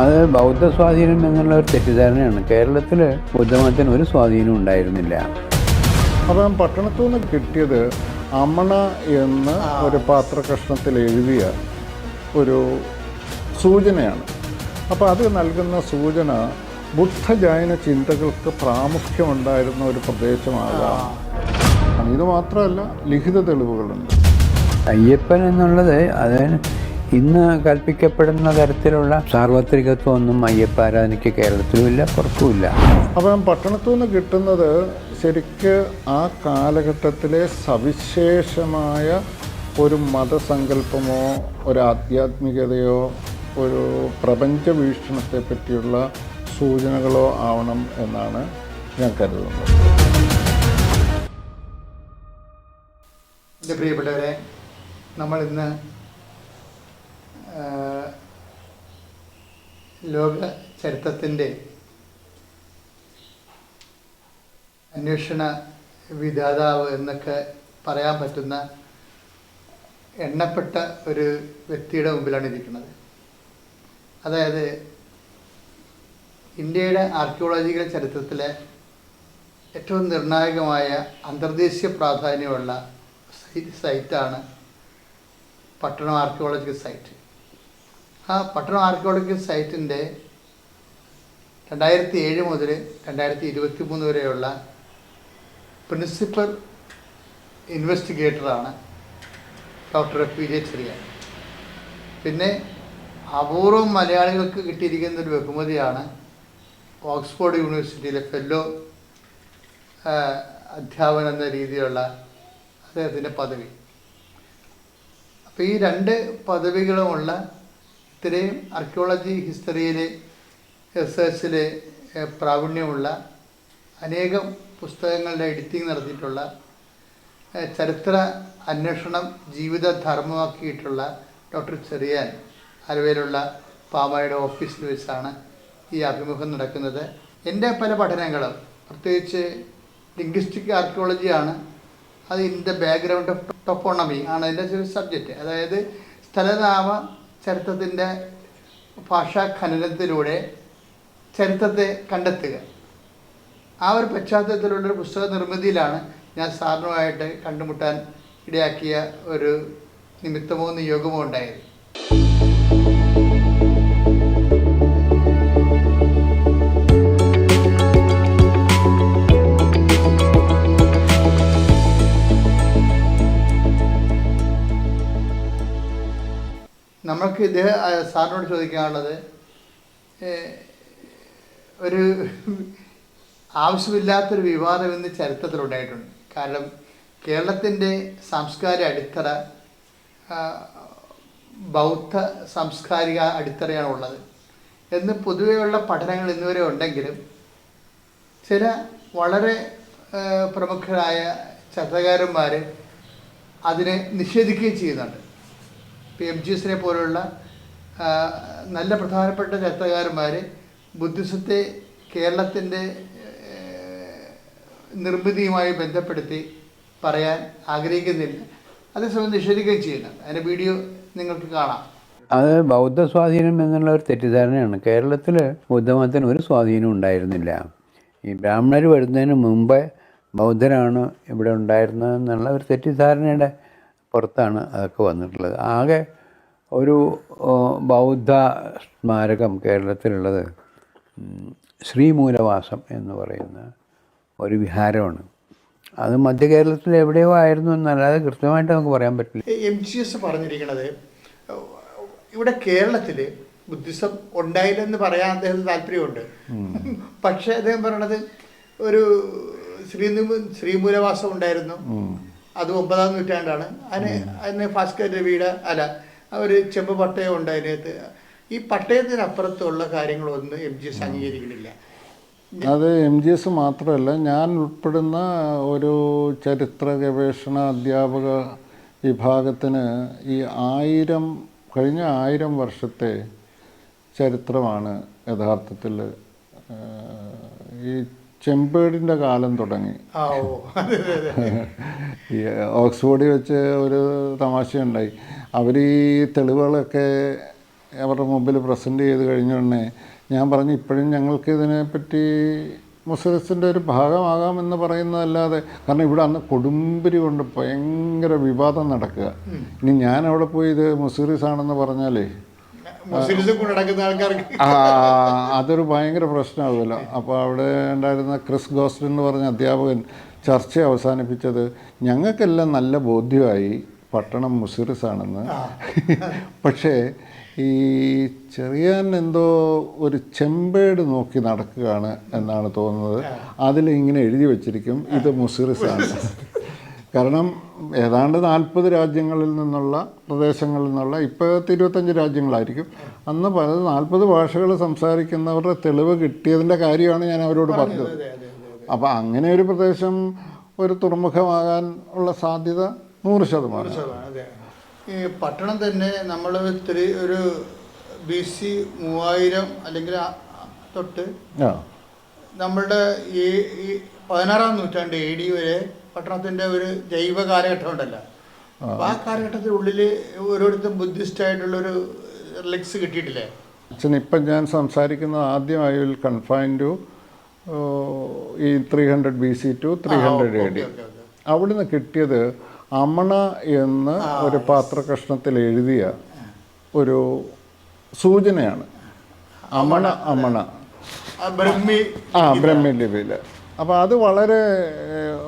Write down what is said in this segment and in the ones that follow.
അത് ബൗദ്ധ സ്വാധീനം എന്നുള്ള ഒരു തെറ്റിദ്ധാരണയാണ്. കേരളത്തിൽ ബുദ്ധമതത്തിന് ഒരു സ്വാധീനം ഉണ്ടായിരുന്നില്ല. അപ്പം പട്ടണത്തു നിന്ന് കിട്ടിയത് അമണ എന്ന് ഒരു പാത്രകഷ്ണത്തിൽ എഴുതിയ ഒരു സൂചനയാണ്. അപ്പോൾ അത് നൽകുന്ന സൂചന ബുദ്ധ ജൈന ചിന്തകൾക്ക് പ്രാമുഖ്യമുണ്ടായിരുന്ന ഒരു പ്രദേശമാകാം. ഇത് മാത്രമല്ല ലിഖിത തെളിവുകളുണ്ട്. അയ്യപ്പൻ എന്നുള്ളത് അത് ഇന്ന് കൽപ്പിക്കപ്പെടുന്ന തരത്തിലുള്ള സാർവത്രികത്വമൊന്നും അയ്യപ്പ ആരാധനയ്ക്ക് കേരളത്തിലുമില്ല പുറത്തുമില്ല. അപ്പം പട്ടണത്തു നിന്ന് കിട്ടുന്നത് ശരിക്ക് ആ കാലഘട്ടത്തിലെ സവിശേഷമായ ഒരു മതസങ്കല്പമോ ഒരു ആധ്യാത്മികതയോ ഒരു പ്രപഞ്ച വീക്ഷണത്തെ പറ്റിയുള്ള സൂചനകളോ ആവണം എന്നാണ് ഞാൻ കരുതുന്നത്. എന്റെ പ്രിയപ്പെട്ടവരെ നമ്മൾ ഇന്ന് ലോക ചരിത്രത്തിന്റെ അന്വേഷണ വിധാതാവ് എന്നൊക്കെ പറയാൻ പറ്റുന്ന എണ്ണപ്പെട്ട ഒരു വ്യക്തിയുടെ മുമ്പിലാണ് ഇരിക്കുന്നത്. അതായത് ഇന്ത്യയുടെ ആർക്കിയോളജിക്കൽ ചരിത്രത്തിലെ ഏറ്റവും നിർണായകമായ അന്തർദേശീയ പ്രാധാന്യമുള്ള സൈറ്റ് സൈറ്റാണ് പട്ടണം ആർക്കിയോളജിക്കൽ സൈറ്റ് ആ പട്ടണം ആർക്കിയോളജിക്കൽ സൈറ്റിന്റെ രണ്ടായിരത്തി ഏഴ് മുതൽ രണ്ടായിരത്തി ഇരുപത്തി മൂന്ന് വരെയുള്ള പ്രിൻസിപ്പൽ ഇൻവെസ്റ്റിഗേറ്ററാണ് ഡോക്ടർ പി ജെ ചെറിയ പിന്നെ അപൂർവം മലയാളികൾക്ക് കിട്ടിയിരിക്കുന്ന ഒരു ബഹുമതിയാണ് ഓക്സ്ഫോർഡ് യൂണിവേഴ്സിറ്റിയിലെ ഫെല്ലോ അധ്യാപനം എന്ന രീതിയിലുള്ള അദ്ദേഹത്തിന്റെ പദവി. അപ്പോൾ ഈ രണ്ട് പദവികളുമുള്ള ഇത്രയും ആർക്കിയോളജി ഹിസ്റ്ററിയിലെ റിസേർച്ചിലെ ഏഹ്, പ്രാവീണ്യമുള്ള അനേകം പുസ്തകങ്ങളുടെ എഡിറ്റിംഗ് നടത്തിയിട്ടുള്ള ചരിത്ര അന്വേഷണം ജീവിത ധർമ്മമാക്കിയിട്ടുള്ള ഡോക്ടർ ചെറിയാൻ ആലുവയിലുള്ള പാമയുടെ ഓഫീസിൽ വെച്ചാണ് ഈ അഭിമുഖം നടക്കുന്നത്. എന്റെ പല പഠനങ്ങളും പ്രത്യേകിച്ച് ലിംഗ്വിസ്റ്റിക് ആർക്കിയോളജിയാണ് അത് in the background of toponymy ആണ് അതിന്റെ ഒരു സബ്ജക്റ്റ് അതായത് സ്ഥലനാമ ചരിത്രത്തിന്റെ ഭാഷാ ഖനനത്തിലൂടെ ചരിത്രത്തെ കണ്ടെത്തുക. ആ ഒരു പശ്ചാത്തലത്തിലുള്ളൊരു പുസ്തക നിർമ്മിതിയിലാണ് ഞാൻ സാറിനുമായിട്ട് കണ്ടുമുട്ടാൻ ഇടയാക്കിയ ഒരു നിമിത്തമോ നിയോഗമോ ഉണ്ടായത്. നമ്മൾക്ക് ഇദ്ദേഹം സാറിനോട് ചോദിക്കാനുള്ളത് ഒരു ആവശ്യമില്ലാത്തൊരു വിവാദം ഇന്ന് ചരിത്രത്തിലുണ്ടായിട്ടുണ്ട്. കാരണം കേരളത്തിന്റെ സാംസ്കാരിക അടിത്തറ ബൗദ്ധ സാംസ്കാരിക അടിത്തറയാണ് ഉള്ളത്. എന്ന് പൊതുവെയുള്ള പഠനങ്ങൾ ഇന്നുവരെ ഉണ്ടെങ്കിലും ചില വളരെ പ്രമുഖരായ ചരിത്രകാരന്മാർ അതിനെ നിഷേധിക്കുകയും ചെയ്യുന്നുണ്ട്. ഇപ്പോൾ എം ജി എസിനെ പോലുള്ള നല്ല പ്രധാനപ്പെട്ട ചരിത്രകാരന്മാർ ബുദ്ധിസത്തെ കേരളത്തിന്റെ നിർമ്മിതിയുമായി ബന്ധപ്പെടുത്തി പറയാൻ ആഗ്രഹിക്കുന്നില്ല. അതേസമയം നിഷേധിക്കുകയും ചെയ്യുന്നുണ്ട് അതിന്റെ വീഡിയോ നിങ്ങൾക്ക് കാണാം. അത് ബൗദ്ധ സ്വാധീനം എന്നുള്ള ഒരു തെറ്റിദ്ധാരണയാണ്. കേരളത്തിൽ ബുദ്ധമതത്തിന് ഒരു സ്വാധീനം ഉണ്ടായിരുന്നില്ല. ഈ ബ്രാഹ്മണർ വരുന്നതിന് മുമ്പേ ബൗദ്ധരാണ് ഇവിടെ ഉണ്ടായിരുന്നത് എന്നുള്ള ഒരു തെറ്റിദ്ധാരണയുടെ പുറത്താണ് അതൊക്കെ വന്നിട്ടുള്ളത്. ആകെ ഒരു ബൗദ്ധ സ്മാരകം കേരളത്തിലുള്ളത് ശ്രീമൂലവാസം എന്ന് പറയുന്ന ഒരു വിഹാരമാണ്. അത് മധ്യ കേരളത്തിൽ എവിടെയോ ആയിരുന്നു എന്നല്ലാതെ കൃത്യമായിട്ട് നമുക്ക് പറയാൻ പറ്റില്ല. എം ജി എസ് പറഞ്ഞിരിക്കുന്നത് ഇവിടെ കേരളത്തിൽ ബുദ്ധിസം ഉണ്ടായില്ലെന്ന് പറയാൻ അദ്ദേഹത്തിന് താല്പര്യമുണ്ട്. പക്ഷേ അദ്ദേഹം പറയണത് ഒരു ശ്രീ ശ്രീമൂലവാസം ഉണ്ടായിരുന്നു. അത് ഒമ്പതാം നൂറ്റാണ്ടാണ്. അതിന് അതിന് ഭാസ്കർ രവിയുടെ അല്ല ഒരു ചെമ്പ് പട്ടയം ഉണ്ട് അതിനകത്ത്. ഈ പട്ടയത്തിനപ്പുറത്തുള്ള കാര്യങ്ങളൊന്നും എം ജി എസ് അംഗീകരിക്കുന്നില്ല. അത് എം ജി എസ് മാത്രമല്ല ഞാൻ ഉൾപ്പെടുന്ന ഒരു ചരിത്ര ഗവേഷണ അധ്യാപക വിഭാഗത്തിന് ഈ ആയിരം കഴിഞ്ഞ ആയിരം വർഷത്തെ ചരിത്രമാണ് യഥാർത്ഥത്തിൽ ഈ ചെമ്പേടിന്റെ കാലം തുടങ്ങി. ഓക്സ്ഫോർഡിൽ വെച്ച് ഒരു തമാശയുണ്ടായി. അവർ ഈ തെളിവുകളൊക്കെ അവരുടെ മുമ്പിൽ പ്രസന്റ് ചെയ്ത് കഴിഞ്ഞ ഉടനെ ഞാൻ പറഞ്ഞു ഇപ്പോഴും ഞങ്ങൾക്ക് ഇതിനെപ്പറ്റി മുസ്ലിസിന്റെ ഒരു ഭാഗമാകാമെന്ന് പറയുന്നതല്ലാതെ കാരണം ഇവിടെ അന്ന് കൊടുമ്പിരി കൊണ്ട് ഭയങ്കര വിവാദം നടക്കുക. ഇനി ഞാൻ അവിടെ പോയി ഇത് മുസ്ലിംസ് ആണെന്ന് പറഞ്ഞാലേ അതൊരു ഭയങ്കര പ്രശ്നമാകുമല്ലോ. അപ്പോൾ അവിടെ ഉണ്ടായിരുന്ന ക്രിസ് ഗോസ്റ്റ് എന്ന് പറഞ്ഞ അധ്യാപകൻ ചർച്ച അവസാനിപ്പിച്ചത് ഞങ്ങൾക്കെല്ലാം നല്ല ബോധ്യമായി പട്ടണം മുസിറിസ് ആണെന്ന് പക്ഷേ ഈ ചെറിയാൻ എന്തോ ഒരു ചെമ്പേട് നോക്കി നടക്കുകയാണ് എന്നാണ് തോന്നുന്നത്. അതിൽ ഇങ്ങനെ എഴുതി വച്ചിരിക്കും ഇത് മുസിറിസ് ആണ് കാരണം ഏതാണ്ട് നാൽപ്പത് രാജ്യങ്ങളിൽ നിന്നുള്ള പ്രദേശങ്ങളിൽ നിന്നുള്ള ഇപ്പോഴത്തെ ഇരുപത്തഞ്ച് രാജ്യങ്ങളായിരിക്കും. അന്ന് പല നാൽപ്പത് ഭാഷകൾ സംസാരിക്കുന്നവരുടെ തെളിവ് കിട്ടിയതിന്റെ കാര്യമാണ് ഞാൻ അവരോട് പറഞ്ഞത്. അപ്പോൾ അങ്ങനെ ഒരു പ്രദേശം ഒരു തുറമുഖമാകാൻ ഉള്ള സാധ്യത നൂറ് ശതമാനം. ഈ പട്ടണം തന്നെ നമ്മൾ ഇത്തിരി ഒരു ബി സി മൂവായിരം അല്ലെങ്കിൽ തൊട്ട് നമ്മളുടെ ഈ പതിനാറാം നൂറ്റാണ്ട് എ ഡി വരെ പട്ടണത്തിന്റെ ഒരു ജൈവ കാലഘട്ടം ഉണ്ടല്ലോ അപ്പോൾ ആ കാലഘട്ടത്തിനുള്ളിൽ ഓരോരുത്തരും ബുദ്ധിസ്റ്റ് ആയിട്ടുള്ളൊരു റിലിക്സ് കിട്ടിയിട്ടില്ലേ? അച്ഛൻ ഇപ്പം ഞാൻ സംസാരിക്കുന്ന ആദ്യം ഐ വിൽ കൺഫൈൻ ടു ഈ three hundred B C to three hundred A D അവിടെ നിന്ന് അവിടുന്ന് കിട്ടിയത് അമണ എന്ന് ഒരു പാത്രകഷ്ണത്തിൽ എഴുതിയ ഒരു സൂചനയാണ്. അമണ അമണ ആ ബ്രഹ്മി ആ ബ്രഹ്മി ലിപിയിൽ അപ്പോൾ അത് വളരെ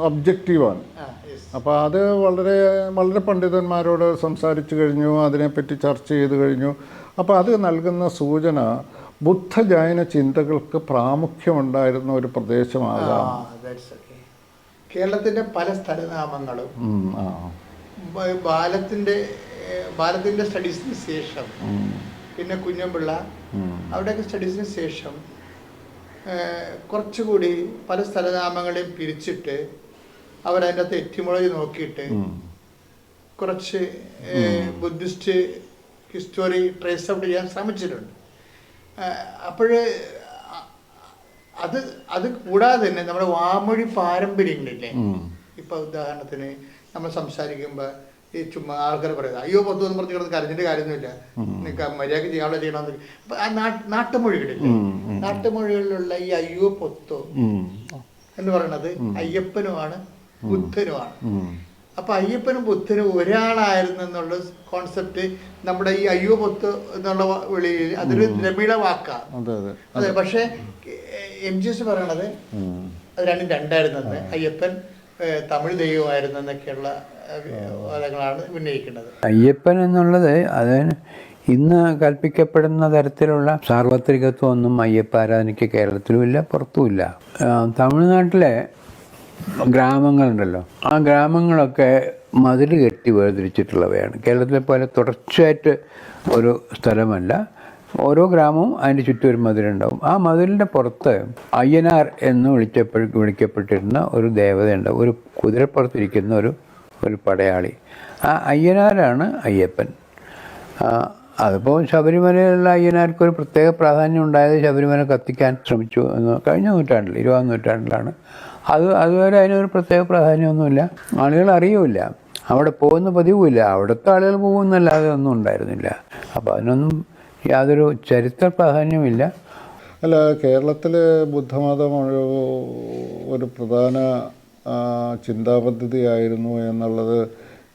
ഒബ്ജക്റ്റീവാണ് അപ്പോൾ അത് വളരെ വളരെ പണ്ഡിതന്മാരോട് സംസാരിച്ചു കഴിഞ്ഞു അതിനെപ്പറ്റി ചർച്ച ചെയ്ത് കഴിഞ്ഞു. അപ്പോൾ അത് നൽകുന്ന സൂചന ബുദ്ധ ജൈന ചിന്തകൾക്ക് പ്രാമുഖ്യമുണ്ടായിരുന്ന ഒരു പ്രദേശമാകാം. കേരളത്തിന്റെ പല സ്ഥലനാമങ്ങളും ബാലത്തിന്റെ ആ. ബ- ബാലത്തിന്റെ ബാലത്തിന്റെ സ്റ്റഡീസിന് ശേഷം പിന്നെ കുഞ്ഞമ്പിള്ള അവിടെയൊക്കെ സ്റ്റഡീസിന് ശേഷം കുറച്ചുകൂടി പല സ്ഥലനാമങ്ങളെയും പിരിച്ചിട്ട് അവരതിന്റെ അകത്ത് എറ്റിമോളജി നോക്കിയിട്ട് കുറച്ച് ബുദ്ധിസ്റ്റ് ഹിസ്റ്റോറി ട്രേസ് ഔട്ട് ചെയ്യാൻ ശ്രമിച്ചിട്ടുണ്ട്. അപ്പോൾ അത് അത് കൂടാതെ തന്നെ നമ്മുടെ വാമൊഴി പാരമ്പര്യങ്ങളില്ലേ? ഇപ്പൊ ഉദാഹരണത്തിന് നമ്മൾ സംസാരിക്കുമ്പോൾ ഈ ചുമ്മാ ആൾക്കാർ പറയുന്നത് അയ്യോ പത്തു എന്ന് പറഞ്ഞ് കിടന്ന് കരഞ്ഞിട്ട് കാര്യമൊന്നുമില്ല. നിങ്ങൾക്ക് മര്യാദ ചെയ്യാനുള്ള ചെയ്യണമെന്ന് അപ്പൊ ആ നാട്ട് നാട്ടുമൊഴികളില്ലേ. നാട്ടുമൊഴികളിലുള്ള ഈ അയ്യോ പൊത്തോ എന്ന് പറയുന്നത് അയ്യപ്പനുമാണ് ബുദ്ധനുമാണ്. അപ്പൊ അയ്യപ്പനും ബുദ്ധനും ഒരാളായിരുന്നു എന്നുള്ള കോൺസെപ്റ്റ് നമ്മുടെ ഈ അയ്യോ പൊത്ത് എന്നുള്ള വിളിയിൽ അതൊരു ദ്രമിഡ വാക്കാണ് അതെ പക്ഷേ എം ജി എസ് പറയണത് അത് രണ്ടും രണ്ടായിരുന്നു അയ്യപ്പൻ തമിഴ് ദൈവമായിരുന്നു എന്നൊക്കെയുള്ള വാദങ്ങളാണ് ഉന്നയിക്കുന്നത്. അയ്യപ്പൻ എന്നുള്ളത് അതിന് ഇന്ന് കൽപ്പിക്കപ്പെടുന്ന തരത്തിലുള്ള സാർവത്രികത്വം ഒന്നും അയ്യപ്പ ആരാധനയ്ക്ക് കേരളത്തിലുമില്ല പുറത്തുമില്ല. തമിഴ്നാട്ടിലെ ഗ്രാമങ്ങളുണ്ടല്ലോ. ആ ഗ്രാമങ്ങളൊക്കെ മതിൽ കെട്ടി വേർതിരിച്ചിട്ടുള്ളവയാണ്. കേരളത്തിലെ പോലെ തുടർച്ചയായിട്ട് ഒരു സ്ഥലമല്ല. ഓരോ ഗ്രാമവും അതിന്റെ ചുറ്റും ഒരു മതിലുണ്ടാവും ആ മതിലിന്റെ പുറത്ത് അയ്യനാർ എന്ന് വിളിച്ചപ്പോൾ വിളിക്കപ്പെട്ടിരുന്ന ഒരു ദേവതയുണ്ട്. ഒരു കുതിരപ്പുറത്തിരിക്കുന്ന ഒരു ഒരു പടയാളി. ആ അയ്യനാരാണ് അയ്യപ്പൻ. അതിപ്പോൾ ശബരിമലയിലുള്ള അയ്യനാർക്ക് ഒരു പ്രത്യേക പ്രാധാന്യം ഉണ്ടായത് ശബരിമല കത്തിക്കാൻ ശ്രമിച്ചു എന്ന് കഴിഞ്ഞ നൂറ്റാണ്ടിൽ ഇരുപതാം നൂറ്റാണ്ടിലാണ്. അത് അതുവരെ അതിനൊരു പ്രത്യേക പ്രാധാന്യമൊന്നുമില്ല. ആളുകൾ അറിയില്ല. അവിടെ പോകുന്ന പതിവുമില്ല. അവിടുത്തെ ആളുകൾ പോകുന്നല്ലാതെ ഒന്നും ഉണ്ടായിരുന്നില്ല. അപ്പോൾ അതിനൊന്നും യാതൊരു ചരിത്ര പ്രാധാന്യമില്ല അല്ല കേരളത്തിൽ ബുദ്ധമതം ഒരു ഒരു പ്രധാന ചിന്താ ചിന്താപദ്ധതിയായിരുന്നു എന്നുള്ളത്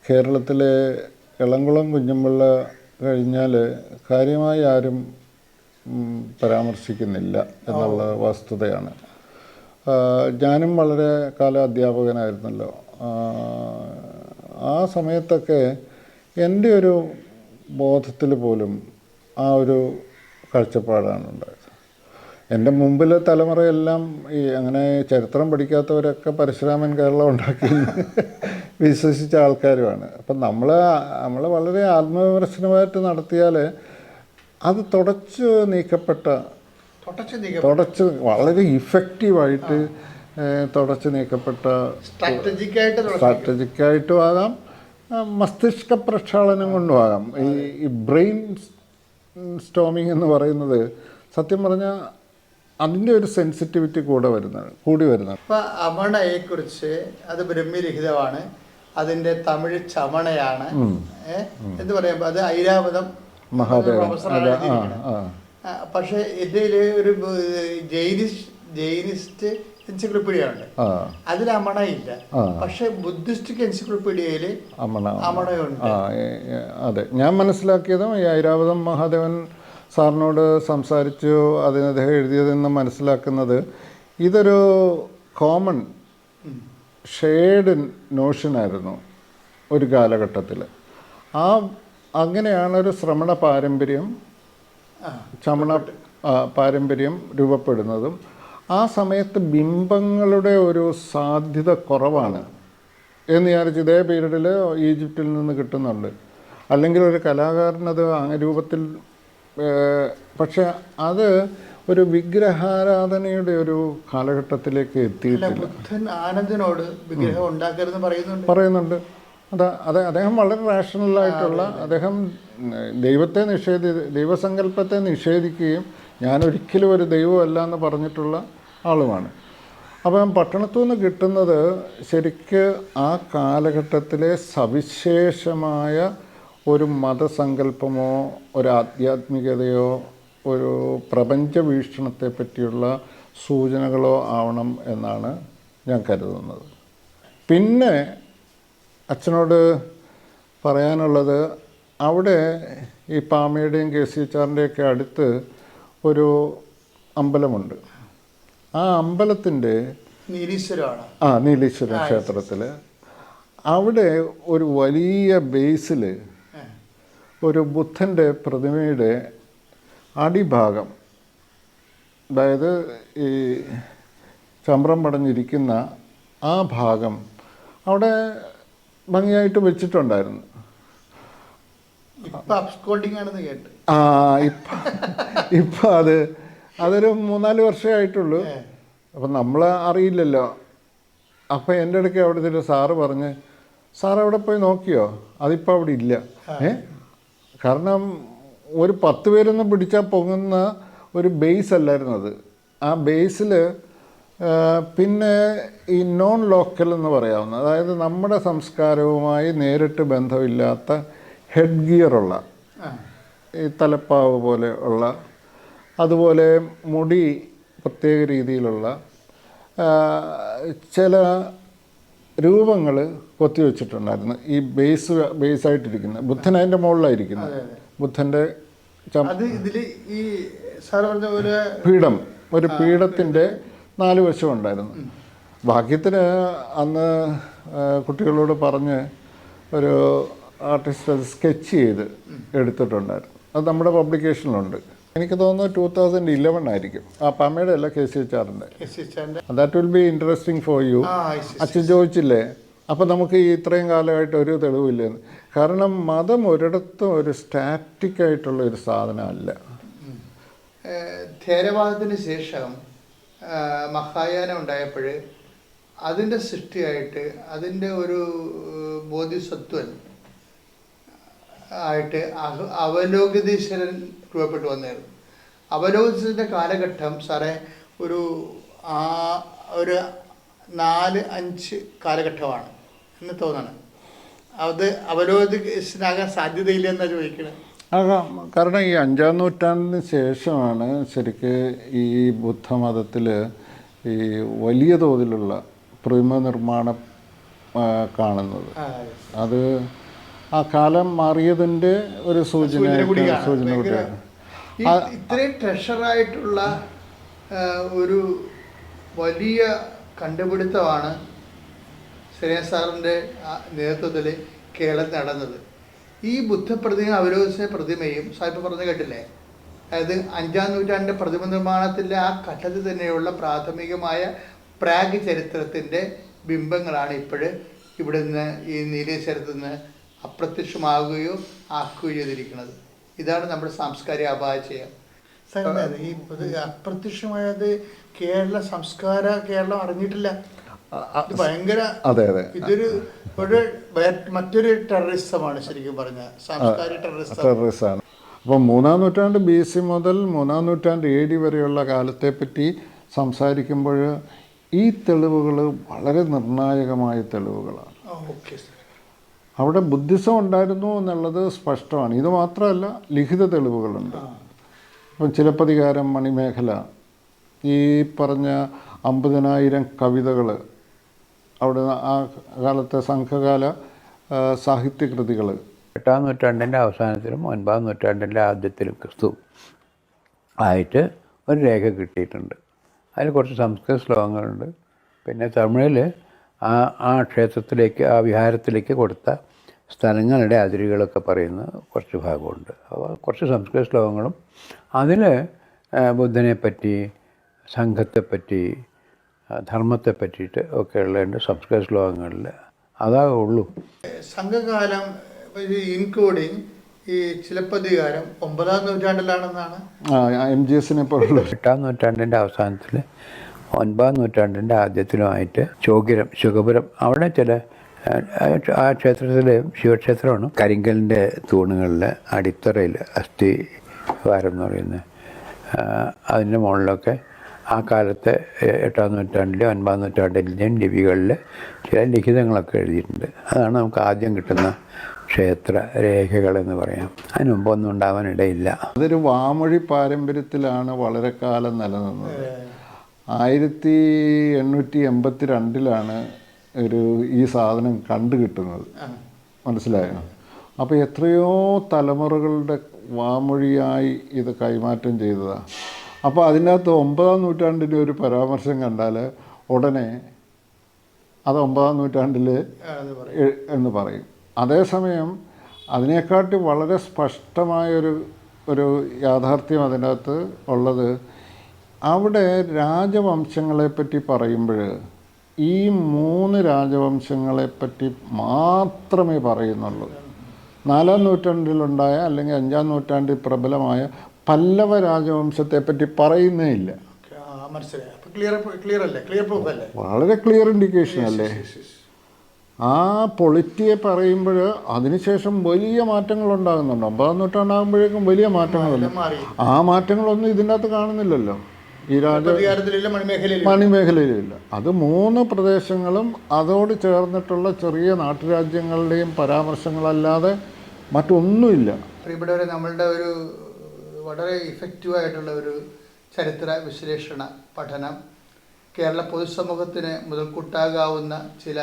കേരളത്തിലെ ഇളംകുളം കുഞ്ഞമ്പിള്ള കഴിഞ്ഞാൽ കാര്യമായി ആരും പരാമർശിക്കുന്നില്ല എന്നുള്ള വസ്തുതയാണ്. ഞാനും വളരെ കാല അധ്യാപകനായിരുന്നല്ലോ. ആ സമയത്തൊക്കെ എന്റെ ഒരു ബോധത്തിൽ പോലും ആ ഒരു കാഴ്ചപ്പാടാണ് ഉണ്ടായത്. എന്റെ മുമ്പിലെ തലമുറയെല്ലാം ഈ അങ്ങനെ ചരിത്രം പഠിക്കാത്തവരൊക്കെ പരശുരാമൻ കേരളം ഉണ്ടാക്കി വിശ്വസിച്ച ആൾക്കാരുമാണ്. അപ്പം നമ്മൾ നമ്മൾ വളരെ ആത്മവിമർശനമായിട്ട് നടത്തിയാൽ അത് തുടച്ച് നീക്കപ്പെട്ട തുടച്ച് വളരെ ഇഫക്റ്റീവായിട്ട് തുടച്ച് നീക്കപ്പെട്ട സ്ട്രാറ്റജിക്കായിട്ട് ആകാം മസ്തിഷ്ക പ്രക്ഷാളനം കൊണ്ടുമാകാം ഈ ബ്രെയിൻ സ്റ്റോമിങ് എന്ന് പറയുന്നത് സത്യം പറഞ്ഞാൽ അതിന്റെ ഒരു സെൻസിറ്റിവിറ്റി കൂടെ വരുന്നതാണ് കൂടി വരുന്നതാണ് അപ്പം അമണയെക്കുറിച്ച് അത് ബ്രഹ്മരഹിതമാണ് അതിന്റെ തമിഴ് ചമണയാണ്. എന്ന് പറയുമ്പോൾ അത് ഐരാവതം പക്ഷേ ഇതിൽ ഒരു ജൈനിസ്റ്റ് ജൈനിസ്റ്റ് എൻസിക്ലോപ്പീഡിയ ഉണ്ട്. അതിൽ അമണയില്ല. പക്ഷെ ബുദ്ധിസ്റ്റിക് എൻസിക്ലോപ്പീഡിയയിൽ അമണ അമണയുണ്ട്. അതെ. ഞാൻ മനസ്സിലാക്കിയതും ഈ ഐരാവതം മഹാദേവൻ സാറിനോട് സംസാരിച്ചു അതിന് അദ്ദേഹം എഴുതിയതെന്ന് മനസ്സിലാക്കുന്നത് ഇതൊരു കോമൺ ഷെയ്ഡ് നോഷനായിരുന്നു ഒരു കാലഘട്ടത്തിൽ ആ അങ്ങനെയാണ് ഒരു ശ്രമണ പാരമ്പര്യം. ചമണ പാരമ്പര്യം രൂപപ്പെടുന്നതും ആ സമയത്ത് ബിംബങ്ങളുടെ ഒരു സാധ്യത കുറവാണ് എന്ന് വിചാരിച്ച്. ഇതേ പീരീഡിൽ ഈജിപ്തിൽ നിന്ന് കിട്ടുന്നുണ്ട്. അല്ലെങ്കിൽ ഒരു കലാകാരനത് ആ രൂപത്തിൽ പക്ഷെ അത് ഒരു വിഗ്രഹാരാധനയുടെ ഒരു കാലഘട്ടത്തിലേക്ക് എത്തിയിട്ടില്ല. ബുദ്ധൻ ആനന്ദനോട് വിഗ്രഹം ഉണ്ടാക്കരുതെന്ന് പറയുന്നുണ്ട്. പറയുന്നുണ്ട്. അതാ അതെ അദ്ദേഹം വളരെ റാഷണലായിട്ടുള്ള അദ്ദേഹം ദൈവത്തെ നിഷേധി ദൈവസങ്കല്പത്തെ നിഷേധിക്കുകയും ഞാൻ ഒരിക്കലും ഒരു ദൈവമല്ല എന്ന് പറഞ്ഞിട്ടുള്ള ആളുമാണ്. അപ്പം പട്ടണത്തു നിന്ന് കിട്ടുന്നത് ശരിക്ക് ആ കാലഘട്ടത്തിലെ സവിശേഷമായ ഒരു മതസങ്കല്പമോ ഒരു ആധ്യാത്മികതയോ ഒരു പ്രപഞ്ച വീക്ഷണത്തെ പറ്റിയുള്ള സൂചനകളോ ആവണം എന്നാണ് ഞാൻ കരുതുന്നത്. പിന്നെ അച്ഛനോട് പറയാനുള്ളത് അവിടെ ഈ പാമയുടെയും കെ സി എച്ചാറിന്റെയൊക്കെ അടുത്ത് ഒരു അമ്പലമുണ്ട്. ആ അമ്പലത്തിന്റെ ആ നീലീശ്വര ക്ഷേത്രത്തിൽ അവിടെ ഒരു വലിയ ബേസിൽ ഒരു ബുദ്ധന്റെ പ്രതിമയുടെ അടിഭാഗം. അതായത് ഈ ചമ്രം പടഞ്ഞിരിക്കുന്ന ആ ഭാഗം അവിടെ ഭംഗിയായിട്ട് വെച്ചിട്ടുണ്ടായിരുന്നു. ഇപ്പൊ അബ്സ്കോണ്ടിങ് ആണെന്ന് കേട്ട്. ആ ഇപ്പം ഇപ്പം അത് അതൊരു മൂന്നാൽ വർഷമേ ആയിട്ടുള്ളൂ. അപ്പം നമ്മൾ അറിയില്ലല്ലോ. അപ്പം എന്റെ ഇടയ്ക്ക് അവിടുത്തെ ഒരു സാറ് പറഞ്ഞ് സാർ അവിടെ പോയി നോക്കിയോ? അതിപ്പോൾ അവിടെ ഇല്ല. ഏ? കാരണം ഒരു പത്ത് പേരൊന്ന് പിടിച്ചാൽ പൊങ്ങുന്ന ഒരു ബേസ് അല്ലായിരുന്നു അത്. ആ ബേസിൽ പിന്നെ ഈ നോൺ ലോക്കൽ എന്ന് പറയാവുന്ന അതായത് നമ്മുടെ സംസ്കാരവുമായി നേരിട്ട് ബന്ധമില്ലാത്ത ഹെഡ് ഗിയറുള്ള. ഈ തലപ്പാവ് പോലെ ഉള്ള അതുപോലെ മുടി പ്രത്യേക രീതിയിലുള്ള ചില രൂപങ്ങൾ കൊത്തി വെച്ചിട്ടുണ്ടായിരുന്നു. ഈ ബേസ് ബേസായിട്ടിരിക്കുന്ന ബുദ്ധൻ അതിന്റെ മുകളിലായിരിക്കുന്നത്. ബുദ്ധന്റെ ഈ സാർ പറഞ്ഞ പീഠം ഒരു പീഠത്തിന്റെ നാല് വശം ഉണ്ടായിരുന്നു. ഭാഗ്യത്തിന് അന്ന് കുട്ടികളോട് പറഞ്ഞ് ഒരു ആർട്ടിസ്റ്റ് അത് സ്കെച്ച് ചെയ്ത് എടുത്തിട്ടുണ്ടായിരുന്നു. അത് നമ്മുടെ പബ്ലിക്കേഷനിലുണ്ട്. എനിക്ക് തോന്നുന്നു ടൂ തൗസൻഡ് ഇലവൻ ആയിരിക്കും. ആ പമ്മയുടെ അല്ല കെ സി എച്ച് ആറിന്റെ that will be interesting for you. അച്ഛൻ ചോദിച്ചില്ലേ? അപ്പം നമുക്ക് ഈ ഇത്രയും കാലമായിട്ട് ഒരു തെളിവില്ലെന്ന്. കാരണം മതം ഒരിടത്തും ഒരു സ്റ്റാറ്റിക് ആയിട്ടുള്ള ഒരു സാധനമല്ല. ധേരവാദത്തിന് ശേഷം മഹായാനം ഉണ്ടായപ്പോൾ അതിന്റെ സൃഷ്ടിയായിട്ട് അതിന്റെ ഒരു ബോധിസത്വം ആയിട്ട് അവലോകിതീശ്വരൻ രൂപപ്പെട്ടു വന്നായിരുന്നു അവലോകിതീശ്വരന്റെ കാലഘട്ടം സാറേ ഒരു ആ ഒരു നാല് അഞ്ച് കാലഘട്ടമാണ്. എന്ന് തോന്നണം. അത് അവലോകിതീശ്വരനാകാൻ സാധ്യതയില്ലെന്നാണ് ചോദിക്കുന്നത് ആകാം കാരണം ഈ അഞ്ചാം നൂറ്റാണ്ടിന് ശേഷമാണ് ശരിക്ക് ഈ ബുദ്ധമതത്തിൽ ഈ വലിയ തോതിലുള്ള പ്രതിമ നിർമ്മാണം കാണുന്നത്. അത് ആ കാലം മാറിയതിന്റെ ഒരു സൂചന സൂചന കൂടിയാണ്. ഇത്രയും ട്രഷറായിട്ടുള്ള ഒരു വലിയ കണ്ടുപിടുത്തമാണ് ശ്രീയ സാറിന്റെ നേതൃത്വത്തിൽ കേരളത്തിൽ നടന്നത്. ഈ ബുദ്ധപ്രതിമ അവലോകിച്ച പ്രതിമയും സാഹിബ് പറഞ്ഞു കേട്ടില്ലേ? അതായത് അഞ്ചാം നൂറ്റാണ്ട് പ്രതിമ നിർമ്മാണത്തിന്റെ ആ ഘട്ടത്തിൽ തന്നെയുള്ള പ്രാഥമികമായ പ്രാഗ് ചരിത്രത്തിന്റെ ബിംബങ്ങളാണ് ഇപ്പോൾ ഇവിടെ നിന്ന് ഈ നീലേശ്വരത്ത് നിന്ന് അപ്രത്യക്ഷമാകുകയോ ആക്കുകയോ ചെയ്തിരിക്കുന്നത്. ഇതാണ് നമ്മുടെ സാംസ്കാരിക അപാചയം ഈ ഇത് അപ്രത്യക്ഷമായത് കേരള സംസ്കാര കേരളം അറിഞ്ഞിട്ടില്ല. ഇത് ഭയങ്കര അതെ അതെ. ഇതൊരു ഒരു മറ്റൊരു ടെററിസമാണ് ശരിക്കും പറഞ്ഞ സാംസ്കാരിക ടെററിസം. അപ്പം മൂന്നാം നൂറ്റാണ്ട് ബി സി മുതൽ മൂന്നാം നൂറ്റാണ്ട് എ ഡി വരെയുള്ള കാലത്തെപ്പറ്റി സംസാരിക്കുമ്പോൾ ഈ തെളിവുകൾ വളരെ നിർണായകമായ തെളിവുകളാണ്. Okay sir. അവിടെ ബുദ്ധിസം ഉണ്ടായിരുന്നു എന്നുള്ളത് സ്പഷ്ടമാണ്. ഇത് മാത്രമല്ല ലിഖിത തെളിവുകളുണ്ട്. ഇപ്പം ചിലപ്പതികാരം മണിമേഖല ഈ പറഞ്ഞ അമ്പതിനായിരം കവിതകൾ അവിടെ ആ കാലത്തെ സംഘകാല സാഹിത്യകൃതികൾ എട്ടാം നൂറ്റാണ്ടിന്റെ അവസാനത്തിലും ഒൻപതാം നൂറ്റാണ്ടിന്റെ ആദ്യത്തിലും ക്രിസ്തു ആയിട്ട് ഒരു രേഖ കിട്ടിയിട്ടുണ്ട്. അതിൽ കുറച്ച് സംസ്കൃത ശ്ലോകങ്ങളുണ്ട്. പിന്നെ തമിഴിൽ ആ ആ ക്ഷേത്രത്തിലേക്ക് ആ വിഹാരത്തിലേക്ക് കൊടുത്ത സ്ഥലങ്ങളുടെ അതിരുകളൊക്കെ പറയുന്ന കുറച്ച് ഭാഗമുണ്ട്. അപ്പോൾ കുറച്ച് സംസ്കൃത ശ്ലോകങ്ങളും. അതിൽ ബുദ്ധനെ പറ്റി സംഘത്തെപ്പറ്റി ധർമ്മത്തെ പറ്റിയിട്ട് ഒക്കെ ഉള്ളതുണ്ട് സംസ്കൃത ശ്ലോകങ്ങളിൽ അതാ ഉള്ളൂ. സംഘകാലം ഇൻക്ലൂഡിങ് ഈ ചിലപ്പതികാരം ഒമ്പതാം നൂറ്റാണ്ടിലാണെന്നാണ്? എം ജി എസിനെ പോലുള്ള എട്ടാം നൂറ്റാണ്ടിന്റെ അവസാനത്തിൽ ഒൻപതാം നൂറ്റാണ്ടിന്റെ ആദ്യത്തിലുമായിട്ട് ചോകിരം ശുഖപുരം അവിടെ ചില ആ, ക്ഷേത്രത്തിൽ ശിവക്ഷേത്രമാണ്. കരിങ്കലിന്റെ തൂണുകളിൽ അടിത്തറയിൽ അസ്ഥി വാരം എന്ന് പറയുന്നത് അതിന്റെ മുകളിലൊക്കെ ആ കാലത്തെ എട്ടാം നൂറ്റാണ്ടിലെ ഒൻപതാം നൂറ്റാണ്ടിലെയും ലിപികളിൽ ചില ലിഖിതങ്ങളൊക്കെ എഴുതിയിട്ടുണ്ട്. അതാണ് നമുക്ക് ആദ്യം കിട്ടുന്ന ക്ഷേത്ര രേഖകളെന്ന് പറയാം. അതിന് മുമ്പൊന്നും ഉണ്ടാവാനിടയില്ല അതൊരു വാമൊഴി പാരമ്പര്യത്തിലാണ് വളരെ കാലം നിലനിന്നത്. ആയിരത്തി എണ്ണൂറ്റി എൺപത്തി രണ്ടിലാണ് ഒരു ഈ സാധനം കണ്ടു കിട്ടുന്നത് മനസ്സിലായോ? അപ്പോൾ എത്രയോ തലമുറകളുടെ വാമൊഴിയായി ഇത് കൈമാറ്റം ചെയ്തതാണ് അപ്പോൾ അതിനകത്ത് ഒമ്പതാം നൂറ്റാണ്ടിന്റെ ഒരു പരാമർശം കണ്ടാൽ ഉടനെ അത് ഒമ്പതാം നൂറ്റാണ്ടിൽ എന്ന് പറയും. അതേസമയം അതിനെക്കാട്ടി വളരെ സ്പഷ്ടമായൊരു ഒരു യാഥാർത്ഥ്യം അതിനകത്ത് ഉള്ളത് അവിടെ രാജവംശങ്ങളെപ്പറ്റി പറയുമ്പോൾ ഈ മൂന്ന് രാജവംശങ്ങളെപ്പറ്റി മാത്രമേ പറയുന്നുള്ളൂ. നാലാം നൂറ്റാണ്ടിലുണ്ടായ അല്ലെങ്കിൽ അഞ്ചാം നൂറ്റാണ്ടിൽ പ്രബലമായ പല്ലവ രാജവംശത്തെപ്പറ്റി പറയുന്നേ ഇല്ല. വളരെ ക്ലിയർ ഇൻഡിക്കേഷൻ അല്ലേ? ആ പൊളിറ്റിയെ പറയുമ്പോൾ അതിനുശേഷം വലിയ മാറ്റങ്ങൾ ഉണ്ടാകുന്നുണ്ട്. ഒമ്പതാം നൂറ്റാണ്ടാകുമ്പോഴേക്കും വലിയ മാറ്റങ്ങളുണ്ട് ആ മാറ്റങ്ങളൊന്നും ഇതിന്റെ അകത്ത് കാണുന്നില്ലല്ലോ. ഈ രാജ അധികാരത്തിലില്ല മണിമേഖലയിൽ മണിമേഖലയിലില്ല. അത് മൂന്ന് പ്രദേശങ്ങളും അതോട് ചേർന്നിട്ടുള്ള ചെറിയ നാട്ടുരാജ്യങ്ങളുടെയും പരാമർശങ്ങളല്ലാതെ മറ്റൊന്നുമില്ല. പ്രിയപ്പെട്ടവരെ നമ്മളുടെ ഒരു വളരെ ഇഫക്റ്റീവായിട്ടുള്ള ഒരു ചരിത്ര വിശ്ലേഷണ പഠനം കേരള പൊതുസമൂഹത്തിന് മുതൽക്കൂട്ടാകാവുന്ന ചില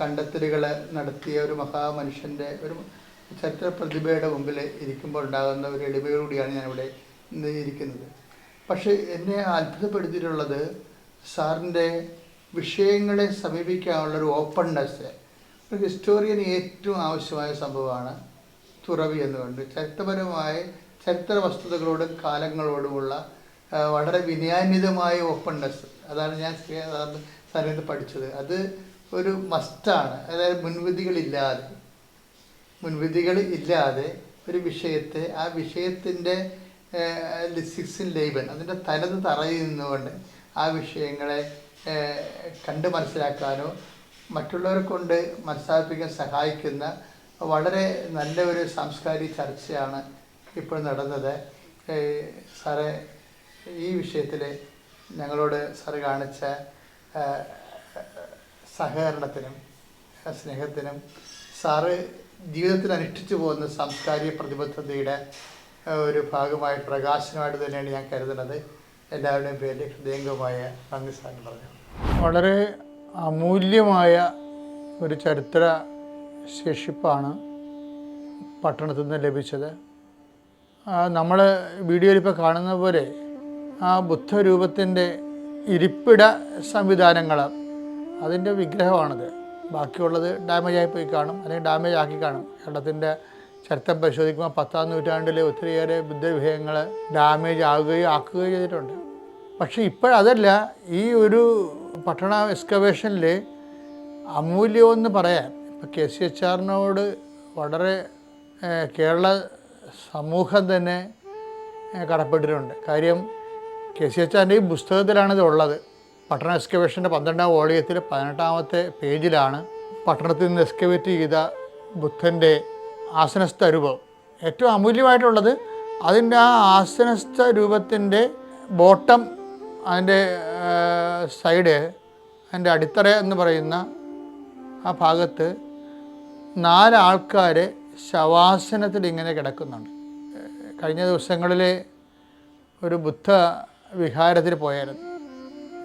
കണ്ടെത്തലുകൾ നടത്തിയ ഒരു മഹാമനുഷ്യന്റെ ഒരു ചരിത്ര പ്രതിഭയുടെ മുമ്പിൽ ഇരിക്കുമ്പോൾ ഉണ്ടാകുന്ന ഒരു എളിമയോടുകൂടിയാണ് ഞാനിവിടെ ഇരിക്കുന്നത്. പക്ഷേ എന്നെ അത്ഭുതപ്പെടുത്തിയിട്ടുള്ളത് സാറിന്റെ വിഷയങ്ങളെ സമീപിക്കാനുള്ള ഒരു ഓപ്പൺനെസ് ഒരു ഹിസ്റ്റോറിയന് ഏറ്റവും ആവശ്യമായ സംഭവമാണ് തുറവി എന്ന് എന്നുകൊണ്ട് ചരിത്രപരമായ ചരിത്ര വസ്തുതകളോടും കാലങ്ങളോടുമുള്ള വളരെ വിനയാന്വിതമായ ഓപ്പൺനെസ് അതാണ് ഞാൻ സാറിന് പഠിച്ചത്. അത് ഒരു മസ്റ്റാണ് അതായത് മുൻവിധികളില്ലാതെ മുൻവിധികൾ ഇല്ലാതെ ഒരു വിഷയത്തെ ആ വിഷയത്തിന്റെ സിക്സിൻ ലേബൻ അതിന്റെ തനത് തറയിൽ നിന്നുകൊണ്ട് ആ വിഷയങ്ങളെ കണ്ട് മനസ്സിലാക്കാനോ മറ്റുള്ളവരെ കൊണ്ട് മനസ്സിലാപ്പിക്കാൻ സഹായിക്കുന്ന വളരെ നല്ല ഒരു സാംസ്കാരിക ചർച്ചയാണ് ഇപ്പോൾ നടന്നത്. സാറേ ഈ വിഷയത്തിൽ ഞങ്ങളോട് സാറ് കാണിച്ച സഹകരണത്തിനും സ്നേഹത്തിനും സാറ് ജീവിതത്തിൽ അനുഷ്ഠിച്ചു പോകുന്ന സാംസ്കാരിക പ്രതിബദ്ധതയുടെ ഒരു ഭാഗമായി പ്രകാശനമായിട്ട് തന്നെയാണ് ഞാൻ കരുതുന്നത്. എല്ലാവരുടെയും പേരിൽ ഹൃദയംഗമായ നന്ദി സാറിന് പറഞ്ഞു. വളരെ അമൂല്യമായ ഒരു ചരിത്ര ശേഷിപ്പാണ് പട്ടണത്തിൽ നിന്ന് ലഭിച്ചത്. നമ്മൾ വീഡിയോയിൽ ഇപ്പോൾ കാണുന്ന പോലെ ആ ബുദ്ധരൂപത്തിന്റെ ഇരിപ്പിട സംവിധാനങ്ങൾ അതിന്റെ വിഗ്രഹമാണിത്. ബാക്കിയുള്ളത് ഡാമേജ് ആയി പോയി കാണും അല്ലെങ്കിൽ ഡാമേജ് ആക്കി കാണും. കേരളത്തിന്റെ ചരിത്രം പരിശോധിക്കുമ്പോൾ പത്താം നൂറ്റാണ്ടിലെ ഒത്തിരിയേറെ ബുദ്ധവിഭയങ്ങൾ ഡാമേജ് ആകുകയോ ആക്കുകയോ ചെയ്തിട്ടുണ്ട്. പക്ഷേ ഇപ്പോഴതല്ല ഈ ഒരു പട്ടണ എക്സ്കവേഷനിൽ അമൂല്യമെന്ന് പറയാം ഇപ്പോൾ കെ സി എച്ച് ആറിനോട് വളരെ കേരള സമൂഹം തന്നെ കടപ്പെട്ടിട്ടുണ്ട്. കാര്യം കെ സി എച്ച് ആറിന്റെ ഈ പുസ്തകത്തിലാണിത് ഉള്ളത്. പട്ടണ എക്സ്കവേഷന്റെ പന്ത്രണ്ടാം വോളിയത്തിൽ പതിനെട്ടാമത്തെ പേജിലാണ് പട്ടണത്തിൽ നിന്ന് എക്സ്കവേറ്റ് ചെയ്ത ബുദ്ധന്റെ ആസനസ്ഥ രൂപം. ഏറ്റവും അമൂല്യമായിട്ടുള്ളത് അതിന്റെ ആ ആസനസ്ഥ രൂപത്തിന്റെ ബോട്ടം അതിന്റെ സൈഡ് അതിന്റെ അടിത്തറ എന്ന് പറയുന്ന ആ ഭാഗത്ത് നാല് ആൾക്കാർ ശവാസനത്തിൽ ഇങ്ങനെ കിടക്കുന്നുണ്ട്. കഴിഞ്ഞ ദിവസങ്ങളിൽ ഒരു ബുദ്ധ വിഹാരത്തിൽ പോയായിരുന്നു.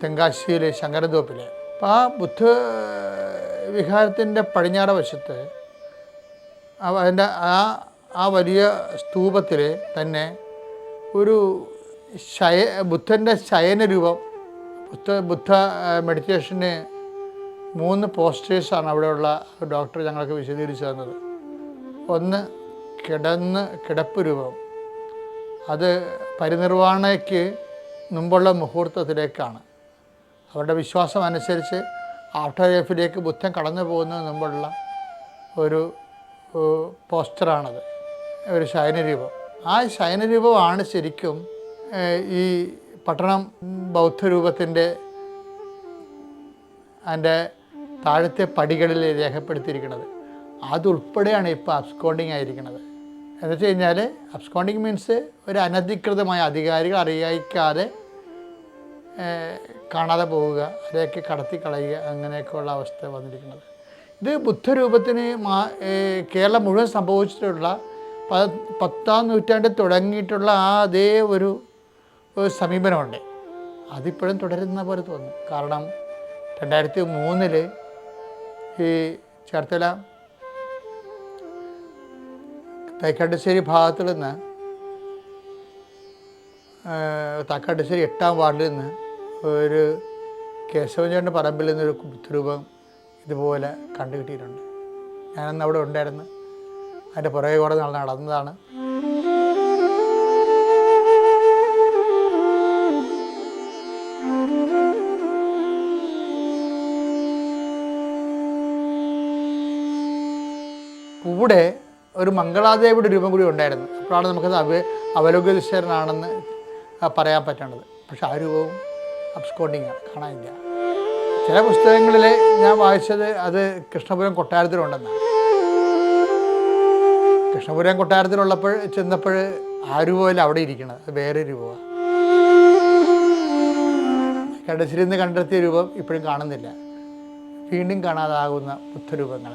തെങ്കാശിയിലെ ശങ്കരതോപ്പിൽ അപ്പോൾ ആ ബുദ്ധ വിഹാരത്തിന്റെ പടിഞ്ഞാറ് വശത്ത് അതിന്റെ ആ ആ വലിയ സ്തൂപത്തിൽ തന്നെ ഒരു ശയ ബുദ്ധന്റെ ശയന രൂപം ബുദ്ധ ബുദ്ധ മെഡിറ്റേഷന് മൂന്ന് പോസ്റ്റേഴ്സാണ് അവിടെയുള്ള ഡോക്ടർ ഞങ്ങൾക്ക് വിശദീകരിച്ചു തന്നത്. ഒന്ന് കിടന്ന് കിടപ്പ് രൂപം. അത് പരിനിർവാണയ്ക്ക് മുമ്പുള്ള മുഹൂർത്തത്തിലേക്കാണ്. അവരുടെ വിശ്വാസം അനുസരിച്ച് ആഫ്റ്റർ ലൈഫിലേക്ക് ബുദ്ധൻ കടന്നു പോകുന്നതിന് മുമ്പുള്ള ഒരു പോസ്റ്ററാണത് ഒരു ശയനരൂപം. ആ ശയനരൂപമാണ് ശരിക്കും ഈ പട്ടണം ബൗദ്ധരൂപത്തിന്റെ അതിന്റെ താഴത്തെ പടികളിൽ രേഖപ്പെടുത്തിയിരിക്കുന്നത്. അതുൾപ്പെടെയാണ് ഇപ്പോൾ അബ്സ്കോണ്ടിങ് ആയിരിക്കുന്നത്. എന്ന് വെച്ച് കഴിഞ്ഞാൽ അബ്സ്കോണ്ടിങ് മീൻസ് ഒരു അനധികൃതമായ അധികാരികൾ അറിയിക്കാതെ കാണാതെ പോവുക അതൊക്കെ കടത്തി കളയുക അങ്ങനെയൊക്കെയുള്ള അവസ്ഥ വന്നിരിക്കുന്നത്. ഇത് ബുദ്ധരൂപത്തിന് മാ കേരളം മുഴുവൻ സംഭവിച്ചിട്ടുള്ള പത്താം നൂറ്റാണ്ടിൽ തുടങ്ങിയിട്ടുള്ള ആ അതേ ഒരു സമീപനമുണ്ട്. അതിപ്പോഴും തുടരുന്ന പോലെ തോന്നുന്നു കാരണം രണ്ടായിരത്തി മൂന്നിൽ ഈ ചേർത്തല തൈക്കാട്ടുശ്ശേരി ഭാഗത്തിൽ നിന്ന് തക്കാട്ടുശ്ശേരി എട്ടാം വാർഡിൽ നിന്ന് ഒരു കേശവചേട്ടന്റെ പറമ്പിൽ നിന്നൊരു ബുദ്ധരൂപം ഇതുപോലെ കണ്ടു കിട്ടിയിട്ടുണ്ട് ഞാനന്ന് അവിടെ ഉണ്ടായിരുന്നു. അതിന്റെ പുറകെ കൂടെ നാൾ നടന്നതാണ്. കൂടെ ഒരു മംഗളാദേവിയുടെ രൂപം കൂടി ഉണ്ടായിരുന്നു. അപ്പോഴാണ് നമുക്കത് അവ അവലോകിതശ്വരനാണെന്ന് പറയാൻ പറ്റേണ്ടത്. പക്ഷെ ആ രൂപവും അബ്സ്കോണ്ടിങ്ങാണ് കാണാനില്ല. ചില പുസ്തകങ്ങളിൽ ഞാൻ വായിച്ചത് അത് കൃഷ്ണപുരം കൊട്ടാരത്തിലുണ്ടെന്നാണ് കൃഷ്ണപുരം കൊട്ടാരത്തിലുള്ളപ്പോൾ ചെന്നപ്പോൾ ആ രൂപയിൽ അവിടെ ഇരിക്കണം അത് വേറെ രൂപമാണ് കടച്ചിരുന്ന് കണ്ടെത്തിയ രൂപം ഇപ്പോഴും കാണുന്നില്ല. വീണ്ടും കാണാതാകുന്ന ബുദ്ധരൂപങ്ങൾ